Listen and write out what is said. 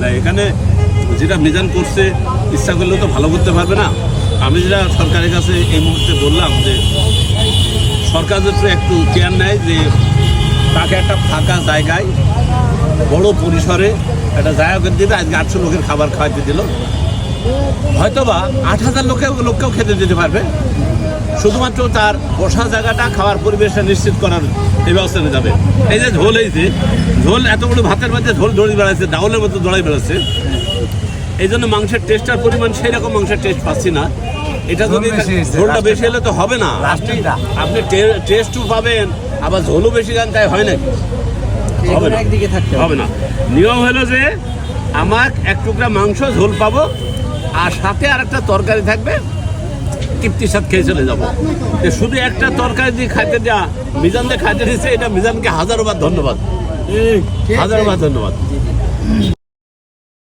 না, এখানে যেটা মিজান করছে, ইচ্ছা করলেও তো ভালো করতে পারবে না। আমি যেটা সরকারের কাছে এই মুহূর্তে বললাম যে, সরকার যাতে একটু কেয়ার নেয় যে, তাকে একটা ফাঁকা জায়গায়, বড় পরিসরে একটা জায়গা দিবে আজকে আটশো লোকের খাবার খাওয়াতে দিল। হয়তোবা আট হাজার লোকেও লোককেও খেতে দিতে পারবে। শুধুমাত্র তার বসা জায়গাটা খাওয়ার পরিবেশটা নিশ্চিত করার এই ব্যবস্থা নিয়ে যাবে। এই যে ঝোল এই যে ঝোল এতগুলো ভাতের মধ্যে ঝোল দড়ি বেড়াচ্ছে ডাউলের মতো দড়াই বেড়াচ্ছে। এই জন্য মাংসের টেস্টার পরিমাণ সেই রকম মাংসের টেস্ট পাচ্ছি না। এটা যদি ঝোলটা বেশি হলে তো হবে না। আপনি টেস্টও পাবেন আবার ঝোলও বেশি গান তাই হয় নাকি? হবে না। একদিকে থাকতে হবে। হবে না। নিয়ম হলো যে আমার এক টুকরা মাংস ঝোল পাবো আর সাথে আর একটা তরকারি থাকবে তৃপ্তির সাথে খেয়ে চলে যাব। যে শুধু একটা তরকারি দিয়ে খাইতে দেওয়া মিজান দিয়ে খাইতে দিচ্ছে এটা মিজানকে হাজারবার ধন্যবাদ। হাজারবার ধন্যবাদ।